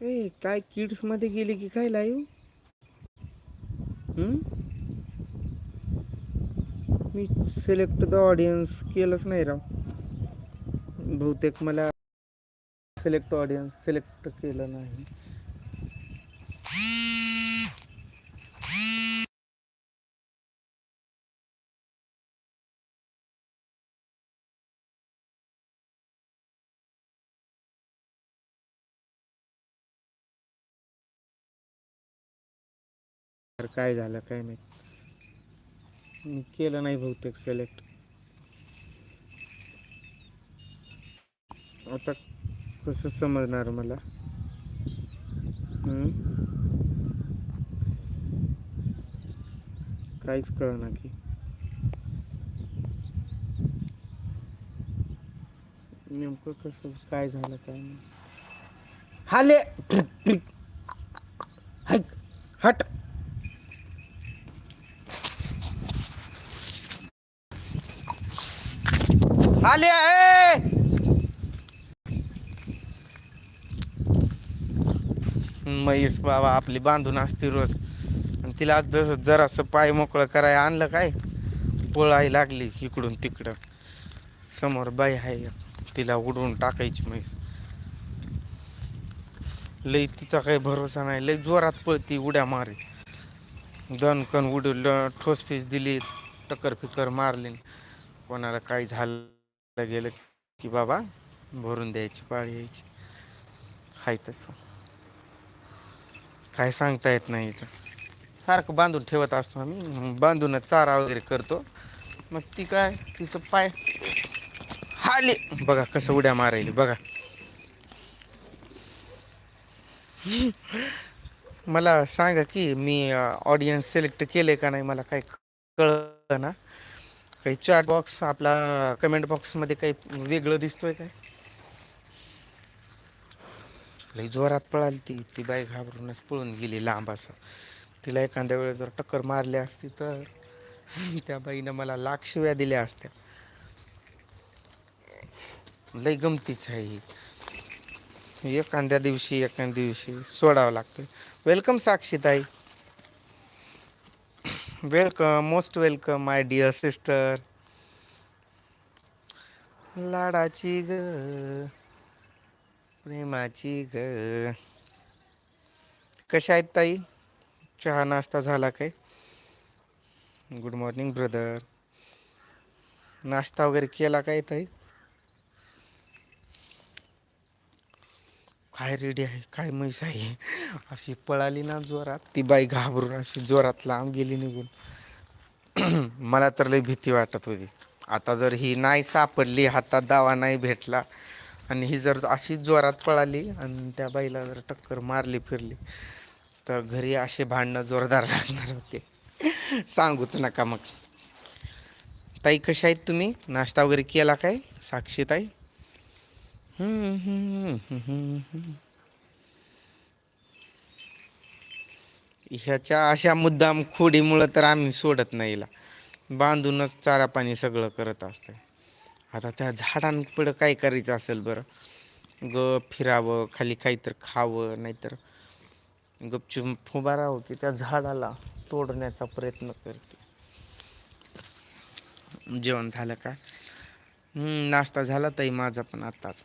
ए काय किड्समध्ये गेली की काय लाईव मी सिलेक्ट द ऑडियन्स केलंच नाही राव. बहुतेक मला सिलेक्ट ऑडियन्स सिलेक्ट केलं नाही. तर काय झालं काय माहीत मी केलं नाही बहुतेक सिलेक्ट आता कसं समजणार मला? काहीच कळना की. नेमकं कसं काय झालं काय नाही. हाले! हट! आले आहे. म्हैस बाबा आपली बांधून असते रोज. आणि तिला आज जरासं पाय मोकळं कराय आणलं काय? पळाई लागली इकडून तिकडं. समोर बाई आहे. तिला उडवून टाकायची म्हैस लई तिचा काही भरोसा नाही. लई जोरात पळती उड्या मारे. दणकण उडवलं ठोसफीस दिली टक्कर फिकर मारली. कोणाला काही झालं गेलं की बाबा भरून द्यायची पाळी यायची. हाय तसं. काय सांगता येत नाही इथं. सारखं बांधून ठेवत असतो आम्ही. बांधूनच चारा वगैरे करतो. मग ती काय तिचं पाय हाले. बघा कसं उड्या मारायली बघा. मला सांगा की मी ऑडियन्स सिलेक्ट केले का नाही मला काय कळलं ना. काही चार्ट बॉक्स आपला कमेंट बॉक्समध्ये काही वेगळं दिसतोय काय? लई जोरात पळाली ती. ती बाई घाबरूनच पळून गेली लांब असं. तिला एखाद्या वेळेस जर टक्कर मारली असती तर त्या बाईनं मला लाख शिव्या दिल्या असत्या. लई गमतीच आहे ही. एखाद्या दिवशी एखाद्या दिवशी सोडावं लागतं welcome साक्षीताई. Welcome most welcome my dear sister लाडाची ग प्रेमाची ग. कशा आहेत ताई? चहा नाश्ता झाला काय? गुड मॉर्निंग ब्रदर नाश्ता वगैरे केला काय ताई? काय रेडी आहे काय म्हैस आहे? अशी पळाली ना जोरात. ती बाई घाबरून अशी जोरात लांब गेली निघून. मला तर लई भीती वाटत होती. आता जर ही नाही सापडली हातात दावा नाही भेटला आणि ही जर अशी जोरात पळाली आणि त्या बाईला जर टक्कर मारली फिरली तर घरी असे भांडणं जोरदार लागणार होते. सांगूच नका मग. ताई कशा आहेत तुम्ही? नाश्ता वगैरे केला काय? साक्षी ताई हम्म, हम्म, हम्म, हम्म, हम्म. ह्याच्या अशा मुद्दाम खोडीमुळं तर आम्ही सोडत नाही बांधूनच चारा पाणी सगळं करत असतोय. आता त्या झाडांपुढं काय करायचं असेल बरं? ग फिरावं खाली काहीतरी खावं नाहीतर गपचूप उभा राहावं की त्या झाडाला तोडण्याचा प्रयत्न करते. जेवण झालं का? हम्म, नाश्ता झाला ताई माझा पण आत्ताच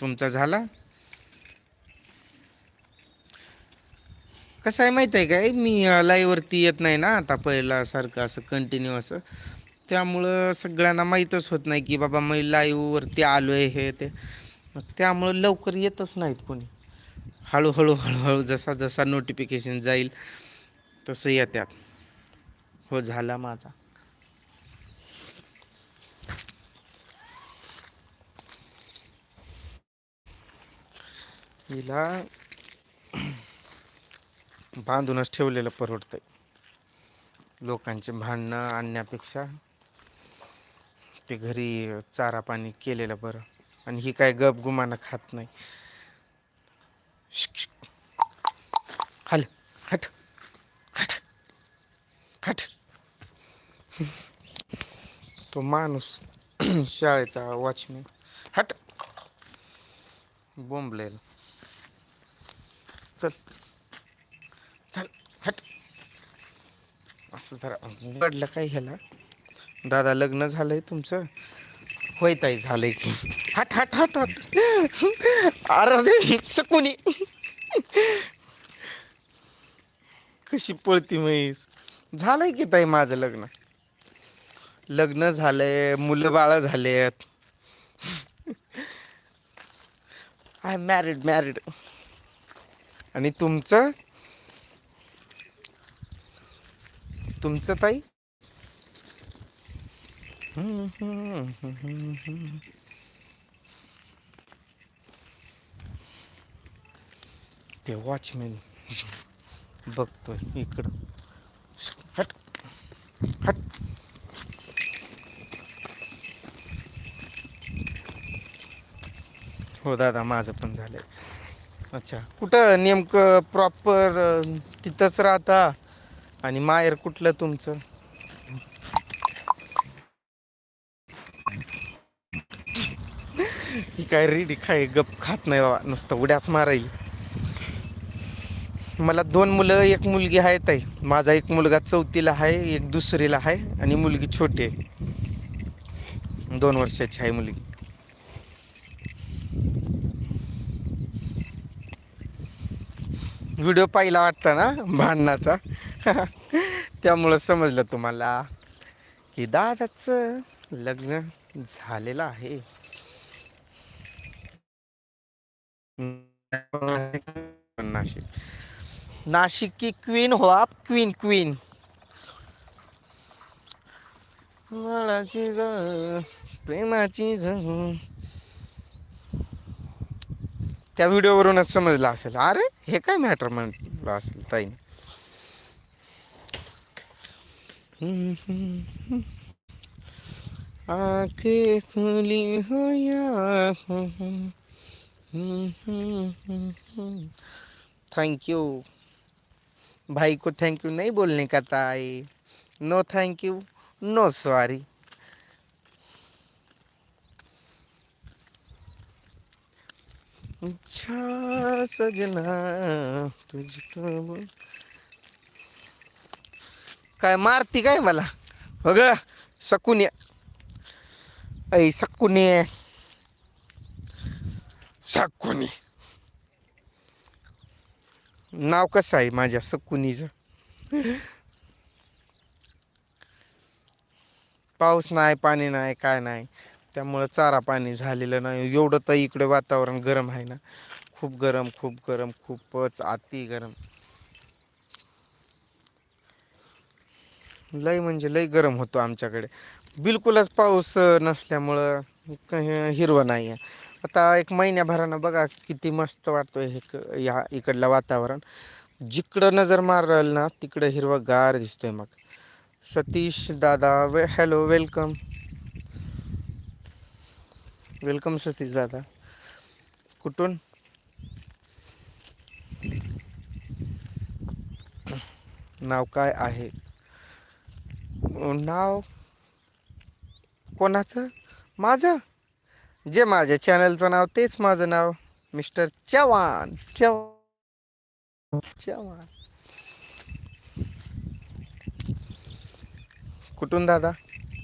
तुमचा झाला? कसं आहे माहीत आहे काय मी लाईव्हवरती येत नाही ना आता पहिल्यासारखं असं कंटिन्यू असं. त्यामुळं सगळ्यांना माहीतच होत नाही की बाबा मी लाईव्हवरती आलो आहे हे ते. मग त्यामुळं लवकर येतच नाहीत कोणी. हळूहळू हळूहळू जसा जसा नोटिफिकेशन जाईल तसं येत्यात. हो झाला माझा. हिला बांधूनच ठेवलेलं परवडतंय. लोकांचे भांडणं आणण्यापेक्षा ते घरी चारा पाणी केलेलं बरं. आणि ही काय गप गुमानं खात नाही. हल हट हट हट. तो माणूस शाळेचा वॉचमॅन. हट. बोंबलेल. चल. चल हट. असं जरा उघडलं काय ह्याला दादा लग्न झालंय तुमचं? होय ताई झालंय की. हट हट हट हट. अरे सकुनी कशी पळती म्हैस? झालंय की ताई माझं लग्न? लग्न झालंय मुलं बाळ झालेत. I married married. आणि तुमचं? तुमचं ताई? ते वॉचमॅन बघतोय इकडं. हट. हट. हो दादा माझं पण झालंय. अच्छा. कुठं नेमकं प्रॉपर तिथंच राहता आणि माहेर कुठलं तुमचं? ही काय रेडी काय गप खात नाही बाबा नुसतं उड्याच मारायली. मला दोन मुलं एक मुलगी आहे ताई. माझा एक मुलगा चौथीला आहे एक दुसरीला आहे आणि मुलगी छोटी आहे. दोन वर्षाची आहे मुलगी. व्हिडिओ पाहिला वाटता ना भांडणाचा? त्यामुळं समजलं तुम्हाला की दादाचं लग्न झालेलं आहे. नाशिक. नाशिक की क्वीन हो आप क्वीन क्वीन ग प्रेमाची ग त्या व्हिडिओवरूनच समजलं असेल. अरे, हे काय मॅटर म्हटलं असेल ताईने आखे खुली हो या थैंक यू भाई को थैंक यू नहीं बोलने का, ताई. No thank you no sorry अच्छा सजना तुझी काय मारती काय मला? बघ सकुने ऐ सकुने सकुनी नाव कसं आहे माझ्या सकुनीचं पाऊस नाही पाणी नाही काय नाही. त्यामुळं चारा पाणी झालेलं नाही. एवढं तर इकडे वातावरण गरम आहे ना. खूप गरम खूप गरम खूपच अति गरम. लय म्हणजे लय गरम होतो आमच्याकडे. बिलकुलच पाऊस नसल्यामुळं काही हिरवं नाही आहे आता एक महिन्याभरानं बघा किती मस्त वाटतोय हे क- या इकडलं वातावरण. जिकडं नजर मारल ना तिकडं हिरवं गार दिसतोय मग. सतीश दादा वे हॅलो वेलकम वेलकम सतीश दादा. कुठून? नाव काय आहे? नाव? कोणाचं? माझं? जे माझ्या चॅनलचं नाव तेच माझं नाव मिस्टर चव्हाण. चव्हाण. चव्हाण. कुठून दादा?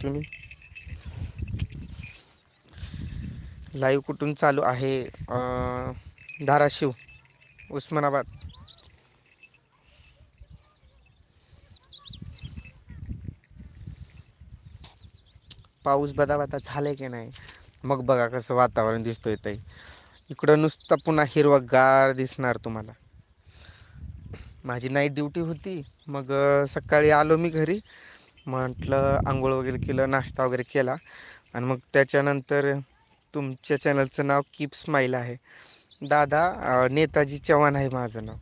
तुम्ही? लाईव्ह कुठून चालू आहे? धाराशिव उस्मानाबाद. पाऊस बदाबदा झाला की नाही? मग बघा कसं वातावरण दिसतोय ताई. इकडं नुसतं पुन्हा हिरवगार दिसणार तुम्हाला. माझी नाईट ड्युटी होती. मग सकाळी आलो मी घरी. म्हटलं आंघोळ वगैरे केलं नाश्ता वगैरे केला. आणि मग त्याच्यानंतर तुमच्या चॅनलचं नाव कीप स्माईल आहे. दादा नेताजी चव्हाण आहे माझं नाव.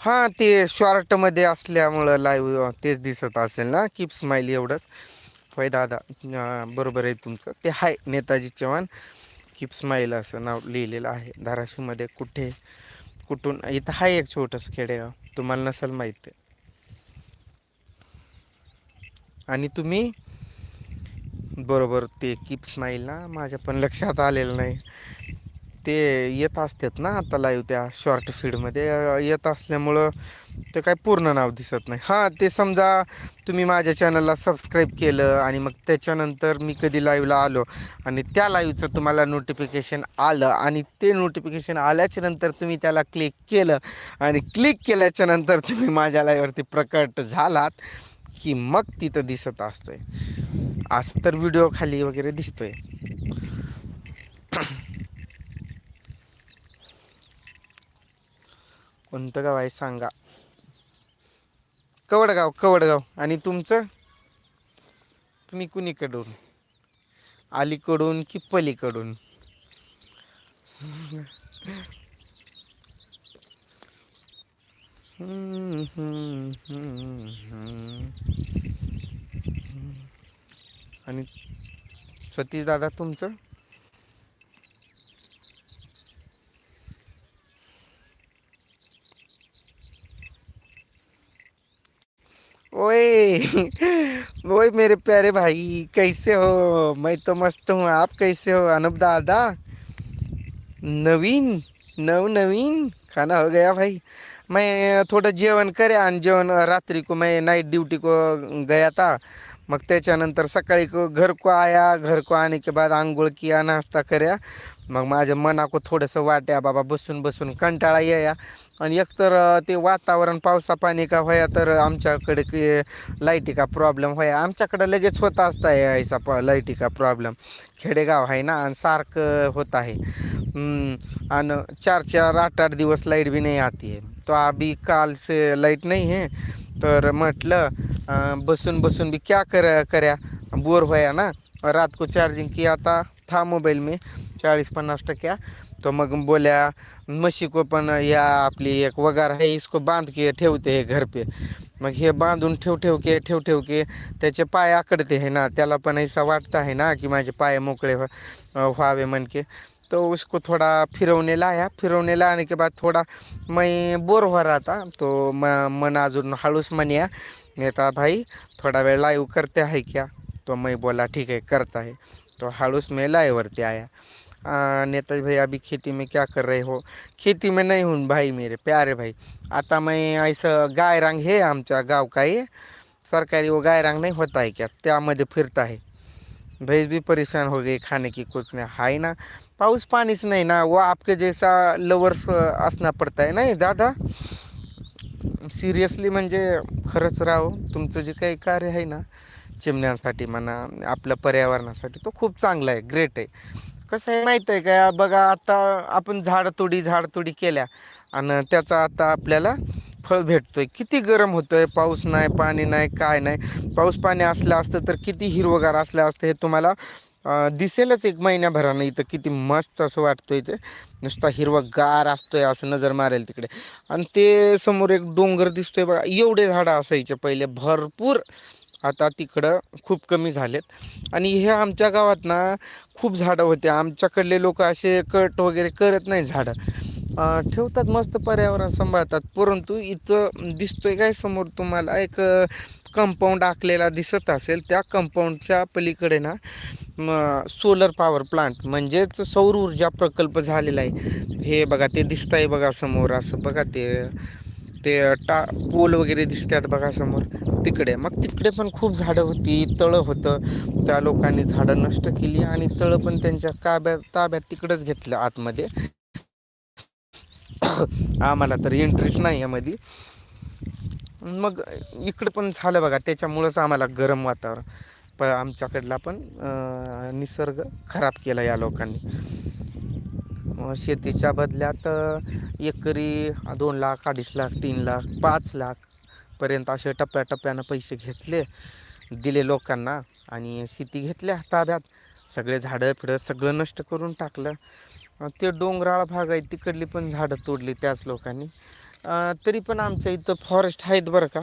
हां ते शॉर्टमध्ये असल्यामुळं लाईव्ह तेच दिसत असेल ना कीप स्माईल एवढंच. होय दादा बरोबर आहे तुमचं. ते hi Netaji Chavan keep smile असं नाव लिहिलेलं आहे. धाराशिवमध्ये कुठे कुठून इथं आहे एक छोटंसं खेडेगाव तुम्हाला नसेल माहिती आणि तुम्ही? बरोबर ते कीप स्माईल ना माझ्या पण लक्षात आलेलं नाही. ते येत असतात ना आता लाईव्ह त्या शॉर्ट फीडमध्ये येत असल्यामुळं ते काय पूर्ण नाव दिसत नाही. हां ते समजा तुम्ही माझ्या चॅनलला सबस्क्राईब केलं आणि मग त्याच्यानंतर मी कधी लाईव्हला आलो आणि त्या लाईव्हचं तुम्हाला नोटिफिकेशन आलं आणि ते नोटिफिकेशन आल्याच्यानंतर तुम्ही त्याला क्लिक केलं आणि क्लिक केल्याच्यानंतर तुम्ही माझ्या लाईव्हवरती प्रकट झालात की मग तिथं दिसत असतोय. असं तर व्हिडिओ खाली वगैरे दिसतोय. कोणतं गाव आहे सांगा. कवडगाव कवडगाव. आणि तुमचं? तुम्ही कुणीकडून? अलीकडून की पलीकडून हम्म, हम्म, हम्म, हम्म. आणि सतीश दादा तुमचं? ओए ओए मेरे प्यारे भाई कैसे हो? मैं तो मस्त हूँ आप कैसे हो? अनूप दादा नवीन नव नवीन खाना हो गया भाई। मैं थोडं जेवण करे आणि जेवण रात्री को मैं नाईट ड्यूटी को गया था। मग त्याच्यानंतर सकाळी को घर को आया घर को आने के बाद आंघोळ किया नाश्ता कर्या मग माझ्या मनाको थोडंसं वाट्या बाबा बसून बसून कंटाळा या आणि एकतर ते वातावरण पावसा पाणी का व्हाया तर आमच्याकडे की लाईटी का प्रॉब्लेम व्हाया आमच्याकडे लगेच होत असता यायचा प लाईटी का प्रॉब्लेम. खेडेगाव आहे ना आणि सारखं होत आहे. आणि चार चार आठ आठ दिवस लाइट बी नाही आती आहे. तो अभी काल से लाइट नाही आहे. तर म्हटलं बसून बसून भी क्या कर कर्या बोर होया ना. रात को चार्जिंग किया था था मोबाईल में. चाळीस पन्नास टक्क्या. तो मग बोल्या म्हशी को पण या आपली एक वगार है इसको बांध के ठेवते हे घर पे. मग हे बांधून ठेव ठेव के ठेव ठेव के त्याचे पाय आकडते है ना त्याला पण ऐसा वाटता है ना की माझे पाय मोकळे व्हावे मन के तो उसको थोड़ा फिरवने लाया फिरवने लाने के बाद थोड़ा मैं बोर हो रहा था तो म मन अजून हळूस म्हणया नेता भाई थोड़ा वेळ लाईव्ह करते है क्या? तो मैं बोला ठीक आहे करता है तो हळूस मी लाइव आया. नेताजी भाई अभी खेती में क्या कर रहे हो? खेती में नहीं हूँ भाई मेरे प्यारे भाई। आता मैं ऐसा गाय रंग है आमच्या गाव का ये। सरकारी वो गाय रंग नहीं होता है क्या? त्यामध्ये फिरता है। भैंस भी परेशान हो गई खाने की कुछ नहीं हाय ना। पाऊस पानीच नाही ना वो आपके जैसा लवर्स असना पड़ता है नाही दादा? सिरियसली म्हणजे खरंच राव तुमचं जे काही कार्य आहे ना चिमण्यांसाठी म्हणा आपल्या पर्यावरणासाठी तो खूप चांगला आहे ग्रेट आहे. कसं आहे माहीत आहे का? बघा आता आपण झाडतोडी झाडतोडी केल्या आणि त्याचा आता आपल्याला फळ भेटतोय. किती गरम होतोय? पाऊस नाही पाणी नाही काय नाही. पाऊस पाणी असलं असतं तर किती हिरवगार असलं असतं हे तुम्हाला दिसेलच एक महिन्याभरानं इथं. किती मस्त असं वाटतोय ते. नुसता हिरवगार असतोय असं नजर मारेल तिकडे. आणि ते समोर एक डोंगर दिसतोय बघा. एवढे झाडं असायचे पहिले. भरपूर आता तिकडं खूप कमी झालेत. आणि हे आमच्या गावात ना खूप झाडं होते. आमच्याकडले लोक असे कट वगैरे करत नाही झाडं. ठेवतात मस्त पर्यावरण सांभाळतात. परंतु इथं दिसतोय काय समोर तुम्हाला? एक कंपाऊंड आखलेला दिसत असेल. त्या कंपाऊंडच्या पलीकडे ना सोलर पॉवर प्लांट म्हणजेच सौर ऊर्जा प्रकल्प झालेला आहे. हे बघा ते दिसतंय बघा समोर असं. बघा ते. ते टा पोल वगैरे दिसतात बघा समोर तिकडे. मग तिकडे पण खूप झाडं होती तळं होतं. त्या लोकांनी झाडं नष्ट केली आणि तळं पण त्यांच्या काब्यात ताब्यात तिकडंच घेतलं आतमध्ये. आम्हाला तर एंट्रीच नाही यामध्ये. मग इकडं पण झालं बघा त्याच्यामुळंच आम्हाला गरम वातावरण. प आमच्याकडला पण निसर्ग खराब केला या लोकांनी. शेतीच्या बदल्यात एकरी दोन लाख अडीच लाख तीन लाख पाच लाखपर्यंत असे टप्प्याटप्प्यानं पैसे घेतले दिले लोकांना आणि शेती घेतल्या ताब्यात. सगळे झाडं फिडं सगळं नष्ट करून टाकलं. ते डोंगराळ भाग आहे तिकडली पण झाडं तोडली त्याच लोकांनी. तरी पण आमच्या इथं फॉरेस्ट आहेत बरं का.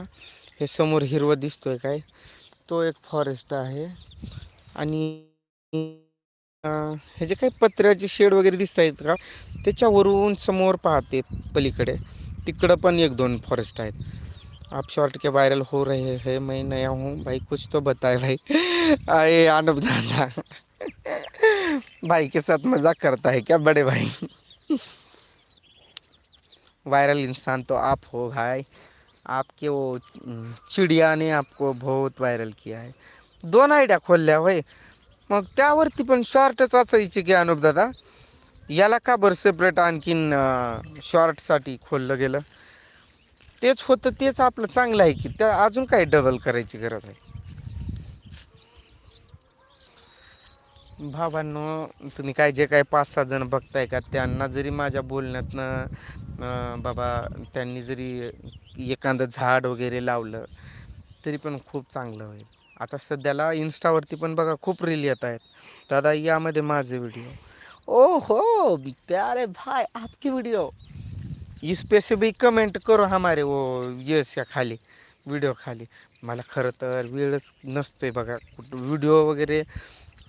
हे समोर हिरवं दिसतोय काय. तो एक फॉरेस्ट आहे. आणि हे जे काही शेड वगैरे दिसत आहेत का, त्याच्यावरून समोर पाहते पलीकडे. तिकडं एक दोन फॉरेस्ट आहेत. आप शॉर्ट के वायरल हो रहे हैं, मैं नया हूँ. भाई, कुछ तो बताए भाई. अरे आनब दादा. भाई के साथ मज़ाक करता है क्या बड़े भाई? वायरल इंसान तो आप हो भाई. आपके वो चिडिया ने आपको बहुत वायरल किया है. दोन आयडिया खोलल्या होय मग त्यावरती पण शॉर्टच असायचे की अनुप दादा. याला का बरं सेपरेट आणखीन शॉर्टसाठी खोललं गेलं? तेच होतं तेच आपलं चांगलं आहे की त्या अजून काय डबल करायची गरज आहे. भावांनो तुम्ही काय जे काय पाच सहा जण बघताय का त्यांना जरी माझ्या बोलण्यातनं बाबा त्यांनी जरी एखादं झाड वगैरे लावलं तरी पण खूप चांगलं होईल. आता सध्याला इन्स्टावरती पण बघा खूप रील येत आहेत. दादा यामध्ये माझे व्हिडिओ ओ हो प्यारे भाई आपकी वीडियो इस पे से भी कमेंट करो हमारे वो यस या खाली व्हिडिओ खाली. मला खरं तर वेळच नसतोय बघा कुठं व्हिडिओ वगैरे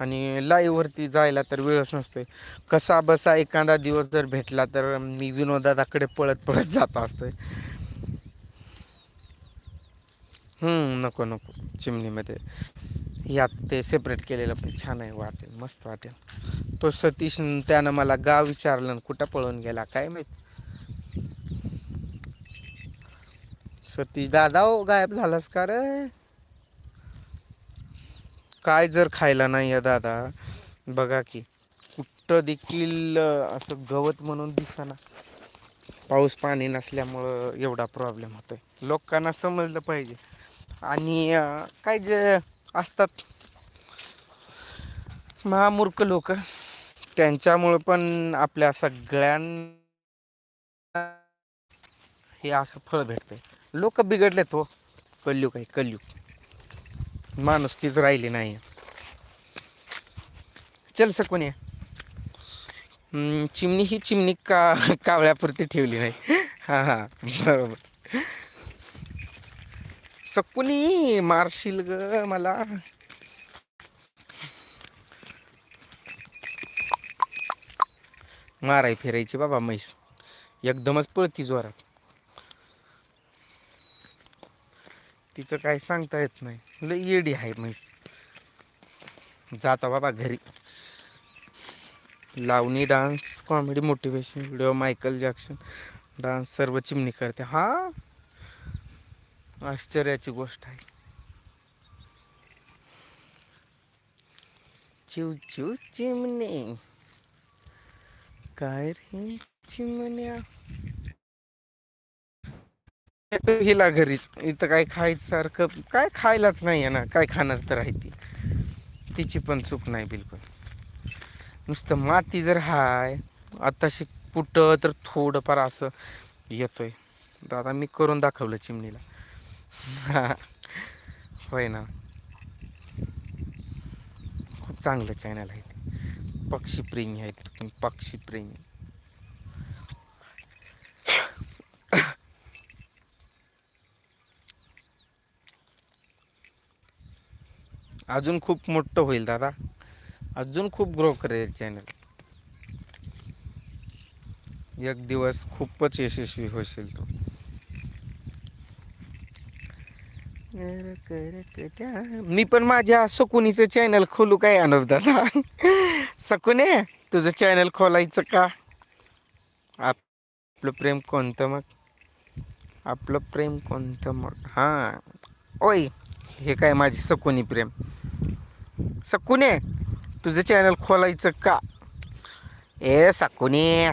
आणि लाईव्हवरती जायला तर वेळच नसतोय. कसा बसा एखादा दिवस जर भेटला तर मी विनोदादाकडे पळत पळत जात असतोय. हम्म, नको नको. चिमणीमध्ये यात ते सेपरेट केलेलं पण छान आहे वाटेल मस्त वाटेल. तो सतीश न त्यानं मला गाव विचारलं न कुठं पळून गेला काय माहीत? सतीश दादा हो गायब झालास का रे? काय जर खायला नाही आहे दादा बघा की कुठं देखील अं, असं गवत म्हणून दिसना. पाऊस पाणी नसल्यामुळं एवढा प्रॉब्लेम होतोय. लोकांना समजलं पाहिजे. आणि काय जे असतात महामूर्ख लोक त्यांच्यामुळं पण आपल्या सगळ्यांना हे असं फळ भेटतंय. लोक बिघडलेत हो. कलयुग आहे कलयुग. माणुसकीच राहिली नाही. चल सकून चिमणी ही चिमणी का कावळ्यापुरती ठेवली नाही. हा हा बरोबर. सकुनी मारशील ग मला. माराय फिरायची बाबा म्हैस. एकदमच पळती जोरात. तिचं काय सांगता येत नाही. लय येडी आहे म्हैस. जाता बाबा घरी. Lavani dance comedy motivation video Michael Jackson. Dance सर्व चिमणी करते. हा? आश्चर्याची गोष्ट आहे. चिव चिव चिमणे. काय रे चिमण्या? हिला घरीच. इथं काय खायचं सारखं काय खायलाच नाही आहे ना. काय खाणार तर आहे ती. तिची पण चूक नाही बिलकुल. नुसतं माती जर हाय आताशी कुठं तर थोडंफार असं येतोय. दादा मी करून दाखवलं चिमणीला. होय ना. खूप चांगलं चॅनल आहे ते. पक्षीप्रेमी आहेत तुम्ही पक्षीप्रेमी अजून खूप मोठं होईल दादा. अजून खूप ग्रो करेल चॅनल एक दिवस खूपच यशस्वी होशील तू. मी पण माझ्या सकुनीचं चॅनल खोलू काय अनुप दादा? सकुने तुझं चॅनल खोलायचं का? आपलं प्रेम कोणतं मग? आपलं प्रेम कोणतं मग? हां. ओय हे काय माझी सकुनी प्रेम? सकुने तुझं चॅनल खोलायचं का? ए सकुने.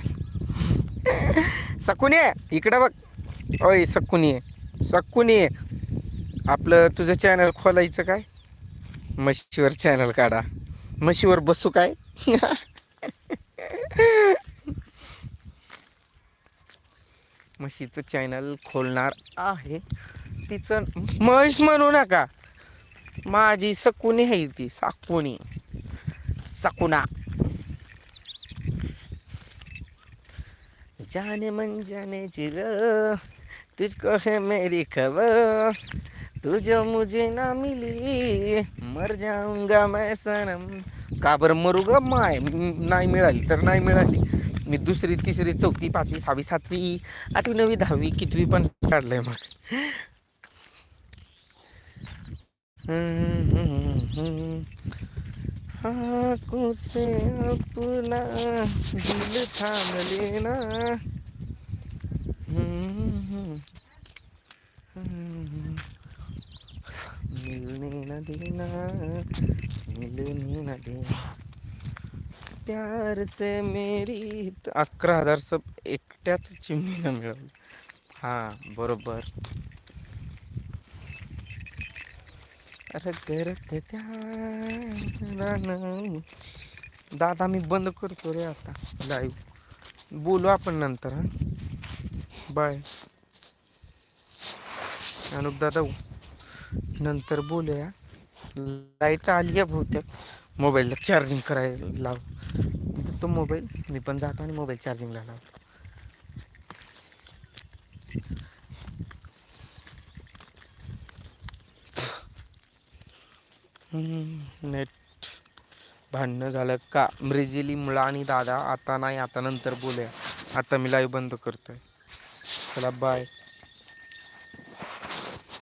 सकुने इकडं बघ. ओय सकुनी. सकुनी आपलं तुझं चॅनल खोलायचं काय? म्हशीवर चॅनल काढा. म्हशीवर बसू काय? म्हशीचं चॅनल खोलणार आहे. तिचं म्हैस म्हणू नका. माझी सकुनी आहे ती साकुनी. सकुना. जाने मन जाने जिल तुझको है मेरी खबर. तू जो मुझे ना मिली मर जाऊंगा मैं सनम. का बरं मरू ग? माय नाही मिळाली तर नाही मिळाली. मी दुसरी तिसरी चौथी पाचवी सहावी सातवी आठवी नववी दहावी कितवी पण काढलंय मग. आंखों से अपना दिल थाम लेना. हम्म, हम्म, मिलने न देना मिलने न देना प्यार से मेरी अकरा हजार सब एकट्याच चिमणीनं मिळवलं हा बरोबर. रग रग त्या दादा मी बंद करतो रे आता. लाईव्ह. बोलू आपण नंतर हा? बाय. अनुप दादा नंतर बोलूया. लाइट आली आहे बहुतेक. मोबाईलला चार्जिंग करायला लाव. तो मोबाईल मी पण जातो आणि मोबाईल चार्जिंगला लावतो. नेट भांडणं झालं का? मृजिली मुळा आणि दादा आता नाही आता नंतर बोलूया. आता मी लाईव्ह बंद करतोय. चला बाय